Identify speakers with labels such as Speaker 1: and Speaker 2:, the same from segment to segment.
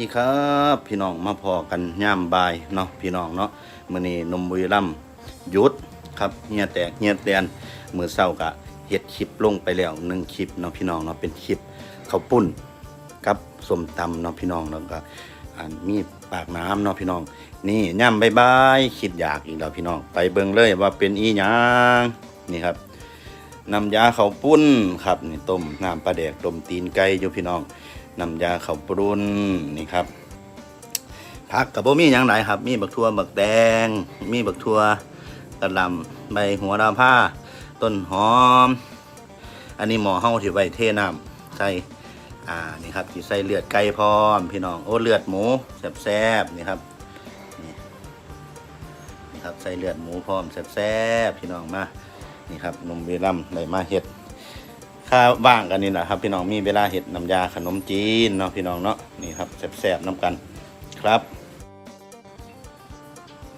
Speaker 1: ดีครับพี่น้องมาพอกันย่ามบายเนาะพี่น้องเนาะมื้อนี้นมบุรีรัมยุดครับเฮียแตกเฮียแตนมื้อเช้ากะเฮ็ดคลิปลงไปแล้วหนึ่งคลิปเนาะพี่น้องเนาะเป็นคลิปข้าวปุ้นกับส้มตำเนาะพี่น้องแล้วก็มีปากน้ำเนาะพี่น้อง นี่ย่ำบายบายคิดอยากอีกแล้วพี่น้อง ไปเบิ่งเลยว่าเป็นอีหยังนี่ครับน้ำยาเขาปุ้นครับนี่ต้มน้ำปลาแดกต้มตีนไก่อยู่พี่น้อง น้ำยาข้าวปุ้นนี่ครับผักกับบ่มีอย่างไรครับ มีบักทั่วบักแดง มีบักทั่วกระลำใบหัวดาผ้า ต้นหอม อันนี้หมอเฮาที่ไว้เทน้ำใส่อ่านี่ครับที่ใส่เลือดไก่พร้อม พี่น้องโอ้เลือดหมูแซ่บๆนี่ครับนี่นี่ครับใส่เลือดหมูพร้อมแซ่บๆพี่น้องมานี่ครับนมเวลัมได้มาเห็ด ข้าว่างกันนี่แหละครับ พี่น้องมีเวลาเห็ดน้ำยาขนมจีนเนาะพี่น้องเนาะนี่ครับแซ่บๆน้ำกันครับ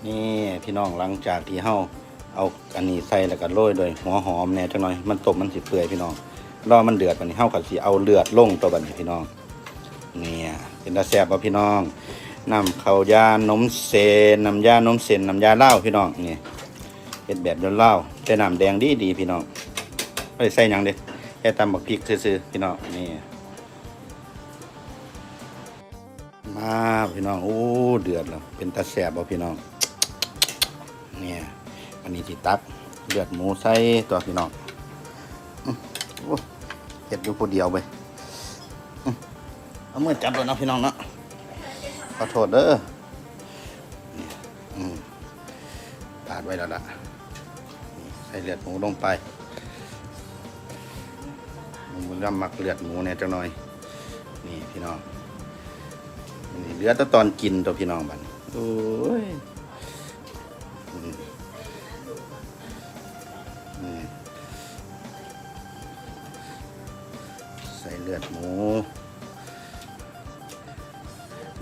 Speaker 1: นี่พี่น้องหลังจากที่เฮาเอาอันนี้ใส่แล้วก็โรยโดวยหัวหอมแน่จังหน่อยมันตกมันสิเปื่อยพี่น้องรอมันเดือดบัดนี้เฮาก็สิเอาเลือดลงตัวบันี้พี่น้องเนี่ยเป็นตาแซ่บบ่ะพี่น้องน้ำข้าวยานมเซนน้ำยานมเซนน้ำยาเหล้าพี่น้องนี่เฮ็ดแบบเหล้าแต่น้ำแดงดีดีพี่น้องไม่ใส่ยังเด้ แค่ตำบักพริกซื่อๆพี่น้องนี่มาพี่น้องโอ้เดือดแล้วเป็นตาแสบบ่พี่น้องเนี่ยอันนี้สิตักเลือดหมูใส่ตัวพี่น้องเฮ็ดอยู่ผู้เดียวไปเอามือจับเลยนะพี่น้องเนาะขอโทษเด้อนี่อืมปาดไว้แล้วล่ะใส่เลือดหมูลงไป หมูร่ำมักเลือดหมูเนี่ยจังหน่อย นี่พี่น้องนี่เหลือแต่ตอนกินตัวพี่น้องบันโอ้ยนี่ใส่เลือดหมู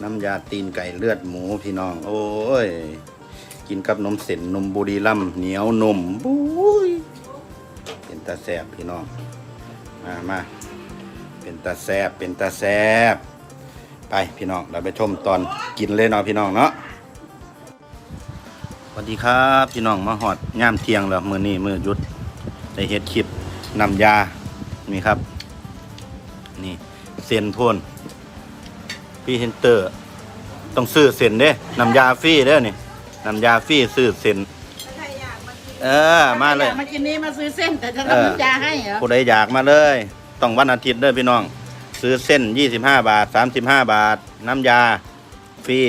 Speaker 1: น้ำยาตีนไก่เลือดหมูพี่น้อง โอ้ย กินกับนมเส้นนมบุรีรัมเหนียวนมบุ้ยเป็นตาแซบพี่น้อง มามาเป็นตาแซบเป็นตาแซบไปพี่น้องเราไปชมตอนกินเลยเนาะพี่น้องเนาะสวัสดีครับพี่น้องมาหอดย่ามเทียงแล้วมือนี้มือยุดได้เฮ็ดคลิปนำยานี่ครับ นี่เซนพ่นพี่เฮนเตอร์ ต้องซื้อเซนเด้นำยาฟรีเด้อนี่นำยาฟรีซื้อเส้น เออ มาเลย
Speaker 2: มากินนี้มาซื้อเส้นแต่จะ
Speaker 1: เออ
Speaker 2: ทำน้ำยาให้เหรอ
Speaker 1: ผู้ใดอยากมาเลย ต้องวันอาทิตย์เด้อพี่น้อง ซื้อเส้น 25 บาท 35 บาท น้ำยา ฟรี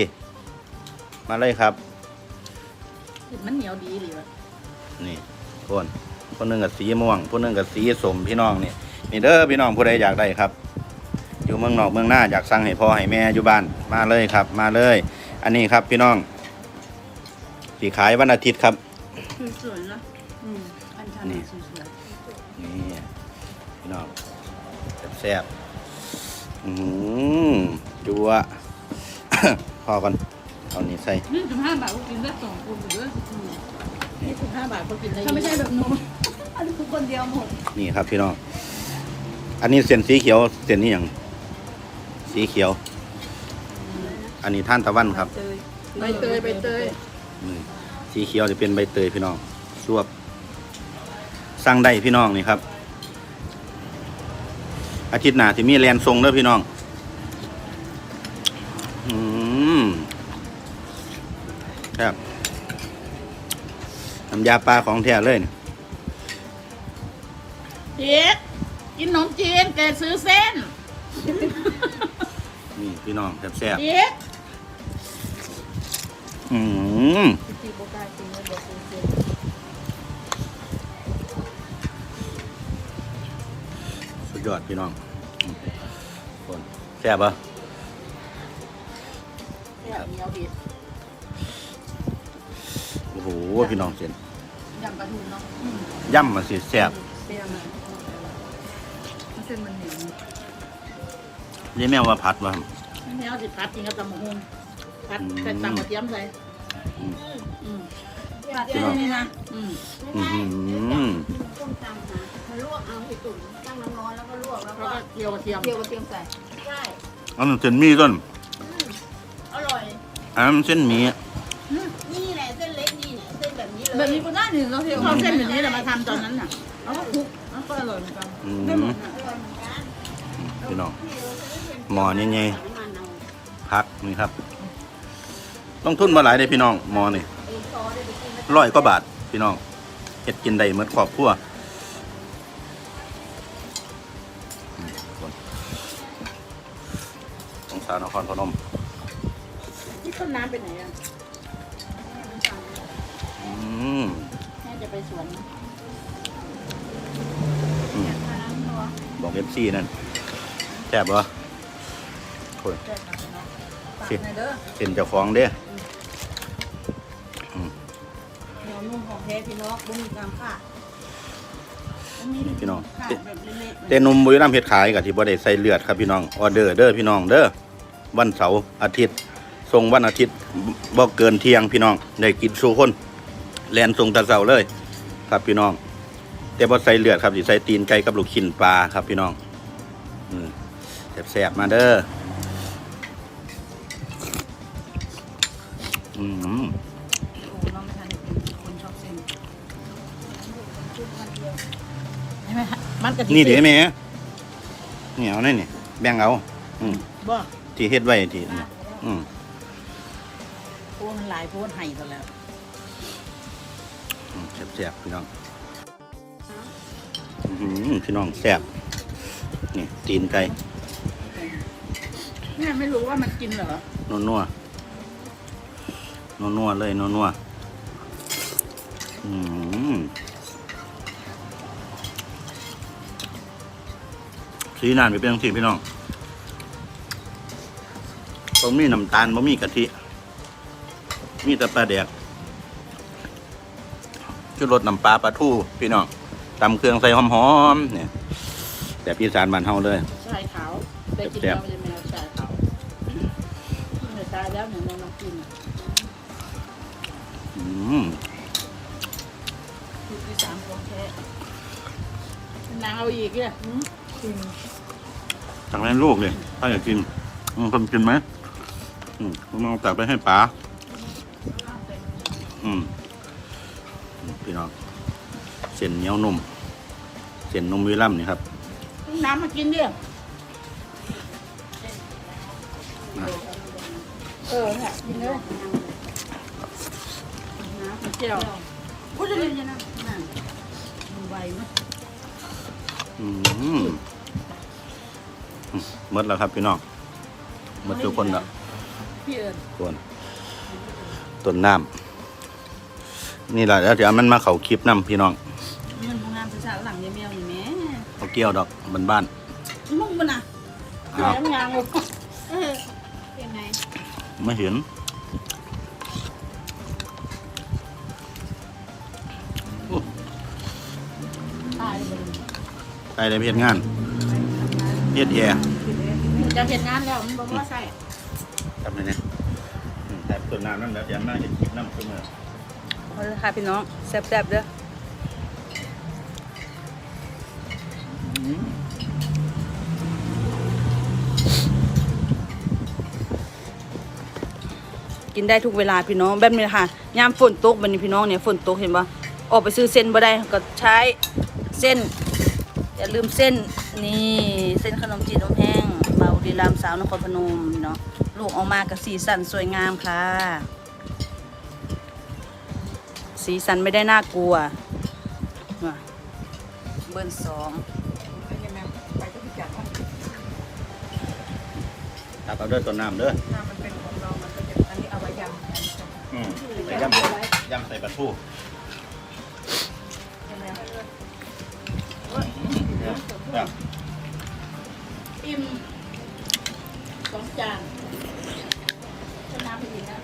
Speaker 1: มาเลยครับ
Speaker 2: มันเหนียวดีหรือวะ
Speaker 1: นี่คนคนหนึ่งกับสีม่วงคนหนึ่งกับสีสมพี่น้องนี่นี่เด้อพี่น้องผู้ใดอยากได้ครับ อยู่เมืองนอกเมืองหน้าอยากสั่งให้พ่อให้แม่อยู่บ้านมาเลยครับ มาเลย อันนี้ครับพี่น้องสีขายวันอาทิตย์ครับ
Speaker 2: สวยๆนะอืมอันชัน
Speaker 1: นี่
Speaker 2: สวย
Speaker 1: นี่พี่น้องแซ่บๆอืมจัว พอกันเอานี่ใส่
Speaker 2: ๆนี่สิบห้าบาทก็กินได้สองคนอยู่ด้วยอืมนี่สิบห้าบาทก็กินได้ถ้าไม่ใช่แบบหนูอันนี้คือคนเดียวหมด
Speaker 1: นี่ครับพี่น้อง อันนี้เส้นสีเขียว เส้นนี้อย่างสีเขียว อันนี้ท่านตะวันครับ
Speaker 2: ใบเตยใบเตย
Speaker 1: นี่ สีเขียวจะเป็นใบเตยพี่น้องสวบสั่งได้พี่น้องนี่ครับ อาทิตย์หน้าที่มีแลนทรงเด้อพี่น้องอืมครับน้ำยาปลาของแท้เลยนี่
Speaker 2: เจ๊กินขนมจีนแกซื้อเส้น
Speaker 1: นี่พี่น้องแซ่บ
Speaker 2: เจ๊
Speaker 1: ๆ อืมสุดยอดพี่น้องอืมคนแซ่บปะ
Speaker 2: แบบเหนียวดี
Speaker 1: โอ้โห พี่น้องเส้น
Speaker 2: ยำปลาทูเนาะอืม
Speaker 1: ย่ำมาสิแซ่บ
Speaker 2: เปรี้ยวนะเส้นมันเหนียว
Speaker 1: นี่แม่ว่าผัดวะ
Speaker 2: ไม่เอาสิพัดจริงกับตำมะฮุง พัดใส่ตำกระเทียมใส่
Speaker 1: อืม
Speaker 2: อืม
Speaker 1: พี่น้อง
Speaker 2: นี่นะอืม
Speaker 1: อื้อหือ
Speaker 3: ต้มตำนะมาลวกเอาไปตุ๋นตั้งน้ำร้อนแล้วก็ลวกแล้ว
Speaker 2: แล้ว
Speaker 3: ก็
Speaker 2: ก็เจียวกระเทียม
Speaker 3: เคี่ยวกระเทียมใส่ใช่
Speaker 1: อันนั้นเส้นหมีต้น
Speaker 3: อืม
Speaker 1: อันนั้นเส้นหมี่ะ
Speaker 3: นี่แหละเส้นเล็กนี่เนี่ยเส้นแบบนี้เลย
Speaker 2: แบบนี้ก็ได้หนึ่งเราเที่ยวเขาเส้นแบบนี้แหละมาทำตอนนั้นน่ะแล้วก็คลุกแล้วก็อร่อยเหมือนกัน
Speaker 1: อืม
Speaker 2: ได้หมดน่ะ
Speaker 3: อร่อยเหมือนกัน
Speaker 1: พี่น้อง หมอนี่ไง
Speaker 3: น้ำมันเอา
Speaker 1: พักนี่ครับ ต้องทุนมาหลายเลยพี่น้องหมอนี่
Speaker 3: ไอ้ซอสได้ไปกินแล้ว
Speaker 1: ร้อยกว่าบาทพี่น้องเฮ็ดกินได้เหมือนครอบครัวอืมคนสงสารนครพนม
Speaker 2: นี่ต้นน้ำไปไหนอะ
Speaker 1: อืม
Speaker 2: แม่จะไปสวนนะ
Speaker 1: อืมบอกเอฟซีนั่นแซ่บบ่โอ้ย
Speaker 2: แจ้งมาเนาะฝาก
Speaker 1: สิ
Speaker 2: หน่อยเด้อ
Speaker 1: เป็นเจ้าของเด้อ
Speaker 2: ท้พี่น้องบุ้มีกามค่ะบุ้มี
Speaker 1: พี่น้อง
Speaker 2: ค่ะแบบเละๆ
Speaker 1: แต่นมบุรีรัมย์เฮ็ดขายกับที่บ่ได้ใส่เลือดครับพี่น้องออเดอร์เด้อพี่น้องเด้อวันเสาร์อาทิตย์ส่งวันอาทิตย์บ่เกินเที่ยงพี่น้องได้กินสู่คนแลนส่งแตะเสาเลย ครับพี่น้อง แต่บ่ใส่เลือดครับสิใส่ตีนไก่กับลูกชิ้นปลาครับพี่น้องอืมแซ่บๆมาเด้ออืม
Speaker 2: มฮะมันกะทิ
Speaker 1: นี่เดี๋ยวแม่นี่เอานี่นี่แบ่งเอา อืม
Speaker 2: บ่
Speaker 1: ที่เฮ็ดไว้ที่นี่อืม
Speaker 2: โอ้มันหลายโพดไห้กันแล้ว
Speaker 1: อืมแซ่บๆพี่น้องอื้อหือพี่น้องแซ่บนี่ตีนไก่
Speaker 2: แม่ไม่รู้ว่ามันกินเหรอ
Speaker 1: นัวนัวนัวนัวๆเลยนัวนัวๆอืม สีนานไปเป็นจังซี่พี่น้องบ่มีน้ำตาลบ่มีกะทิ มีแต่ปลาแดกชุดรสน้ำปลาปลาทูพี่น้องตำเครื่องใส่หอมๆเนี่ยแบบอีสานบ้านเฮาเลย
Speaker 2: ชายขาวได้กิน
Speaker 1: แซ่
Speaker 2: แล้ว
Speaker 1: บ
Speaker 2: มันจะแมวชายขาวเมื่อตายแล้วเนี่ยน้องน้องกินอะ
Speaker 1: อืม
Speaker 2: คือที่สามของแท้นางเอาอีกเนี่ยอืมกิน
Speaker 1: ตักให้ลูกเลยถ้าอยากกินอืมคนกินไหมอืมผมเอาตักไปให้ป๋าอืมพี่น้องเส้นเหนียวนุ่มเส้นนมวิลัมนี่ครับ
Speaker 2: น้ำมากินดิเออเนี่ยกินเลยน้ำเจียวพูดจะเรียนยังไงนั่นมันไวมั้ย
Speaker 1: อืมอืม หมดแล้วครับพี่น้องหมดทุกคนแล้ว
Speaker 2: พี่เอิญ
Speaker 1: ส่วนต้นน้ำนี่แหละแล้วเดี๋ยวมันมาเขาคลิปน้ำพี่น้อง
Speaker 2: มันงามภาษาหลังยายแมวนี่แม่
Speaker 1: เขาเกี่ยวดอกบ้าน
Speaker 2: มึงมันอะ
Speaker 1: ๆ
Speaker 2: แห
Speaker 1: เอา
Speaker 2: มงามเลย
Speaker 3: เออเป็นไง
Speaker 1: ไม่เห็น ไปได้เพียงานเฮ็ดแย่
Speaker 2: จะเห็นงานแล้วมันบอกว่าใส่
Speaker 1: ทำไงเนี่ยอืมแต่ต้นน้ำนั่นแล้วเดี๋ยวมาเห็นคลิปน้ำเสมอ
Speaker 2: เอาเลยค่ะพี่น้องแซ่บๆเด้อ
Speaker 1: อืม
Speaker 2: กินได้ทุกเวลาพี่น้องแบบนี้ค่ะยามฝนตกบัดนี้พี่น้องเนี่ยฝนตกเห็นปะออกไปซื้อเส้นบ่ได้ก็ใช้เส้น อย่าลืมเส้นนี่เส้นขนมจีนนมแห้งเบาดีรามย์สาวนครพนมเนาะลูกออกมากับสีสันสวยงามค่ะ สีสันไม่ได้น่ากลัวมาเบิร์นสอง
Speaker 1: ตักเอาเด้อต้นน้ำเด้อ
Speaker 2: ถ้ามันเป็นของเรามันก็จะอันนี้เอาไว้ยำ
Speaker 1: อืมใส่ยำยำใส่ปลาทู แบบ
Speaker 2: อิ่มสองจานก็น้ำไปอีกนะ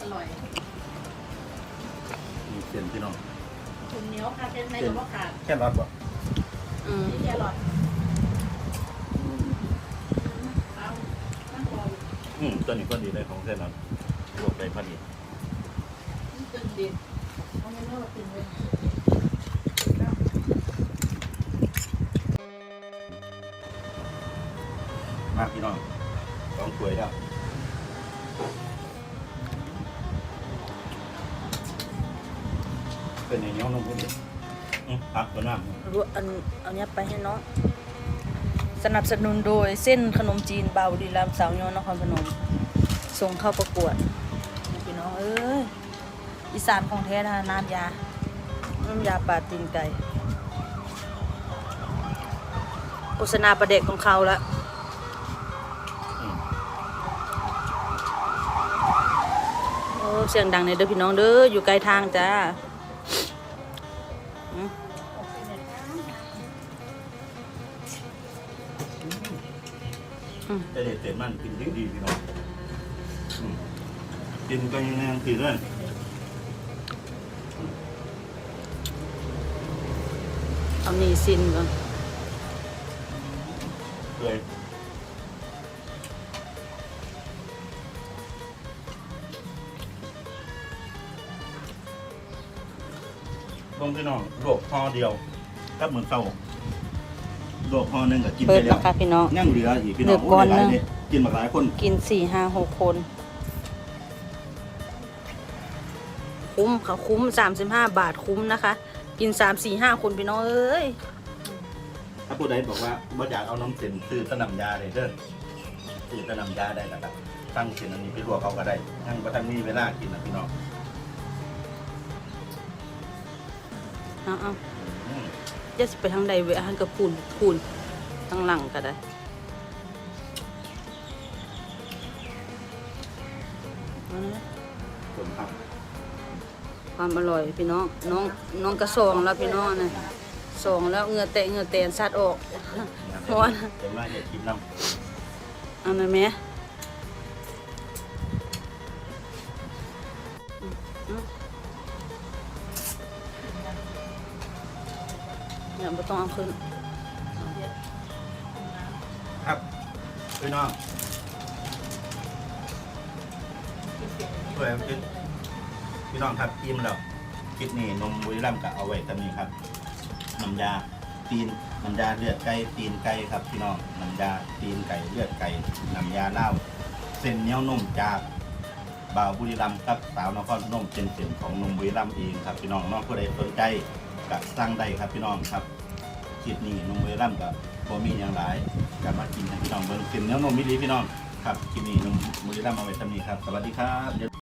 Speaker 2: อร่อย
Speaker 1: มีเส้นพี่น้อง
Speaker 2: ถุงเหนียวค่ะเป็นในหรือว่าขาด
Speaker 1: แค่รอดบ่
Speaker 2: อืมนี่อร่อยเอานั่งรออยู่
Speaker 1: อืมตัวนี้ก็ดีเลยของเส้นรอดลวกได้พอดี
Speaker 2: นี่ตึงดีเอาเงินเท่าไหร่ตึงเลย
Speaker 1: มากพี่น้องสองถ้วยแล้วเป็นอย่างนี้น้องพูดดิอืมพักตัวน้ำ
Speaker 2: รวอันเอาเนี้ยไปให้น้องสนับสนุนโดยเส้นขนมจีนเบาดีรามสาวยอนนครพนมส่งเข้าประกวดพี่น้องเอ้ยอีสานของแท้นะน้ำยา น้ำยาปลาตีนไก่โฆษณาประเด็กของเขาละ
Speaker 1: อืม
Speaker 2: โอ้ เสียงดังในอยเด้อพี่น้องเด้ออยู่ไกลทางจ้า
Speaker 1: แต่เด็ดเต็ดมันกินดีดีพี่น้องกินกันยังไงกินเลย
Speaker 2: เอาหนี่ซินก่อน
Speaker 1: เลย งพี่น้องโลกพอเดียวกับเหมือนเต้าโลกพอหนึ่งก็กิน
Speaker 2: เปิ
Speaker 1: ไป
Speaker 2: ด
Speaker 1: แล้
Speaker 2: แล้ววค่ะพี่น้อง
Speaker 1: ยังเหลืออีกพี่น้อง
Speaker 2: เหลือก้อน
Speaker 1: โหลาย
Speaker 2: หนึ่ง
Speaker 1: เด้กินมาหลายคน
Speaker 2: กินสี่ห้าหกคน คุ้มค่ะคุ้มสามสิบห้าบาทคุ้มนะคะ กินสามสี่ห้าคนพี่น้องเอ้ย
Speaker 1: ถ้าผู้ใดบอกว่าบ่อยากเอาน้ำเส้นซื้อตะนำยาเลยเด้อซื้อตะนำยาได้นะครับตั้งเส้นอันนี้ไปลวกเขาก็ได้ทั้งบ่ทันมีเวลากินนะพี่น้อง
Speaker 2: เอาเอา
Speaker 1: อืม
Speaker 2: จะสิไปทางใดเวยอาหารกับพูนพูนทางหลังก็ได้เอานะ
Speaker 1: ผมครับ
Speaker 2: ความอร่อยพี่น้องน้องน้องกระซองแล้วพี่น้องนะสองแล้วเหงือแตะเหงือแตนซัดออกเพราะว่า
Speaker 1: เดี๋ยวมาเห็ดกินน้
Speaker 2: เอันนั้นไหม ต้องเอาขึ้น
Speaker 1: ครับพี่น้องช่วยเอากินพี่น้องครับอิ่มแล้วคลิปนี้นมบุรีรัมย์ก็เอาไว้ตรงนี้ครับน้ำยาตีนน้ำยาเลือดไก่ตีนไก่ครับพี่น้องน้ำยาตีนไก่เลือดไก่น้ำยาเหล้าเส้นเนียวนุ่มจากบ่าวบุรีรัมย์ครับสาวนครพนมเป็นเส้นของนมบุรีรัมย์เองครับพี่น้องน้องผู้ใดสนใจก็สั่งได้ครับพี่น้องครับ คลิปนี้นมเวรัมกับโบมีอย่างไรกลับมากินให้พี่น้องเบิ้งกินเนื้อนมมิลีพี่น้องครับคลิปนี้นมเวรัมเอาไว้ทำนี้ครับ สวัสดีครับ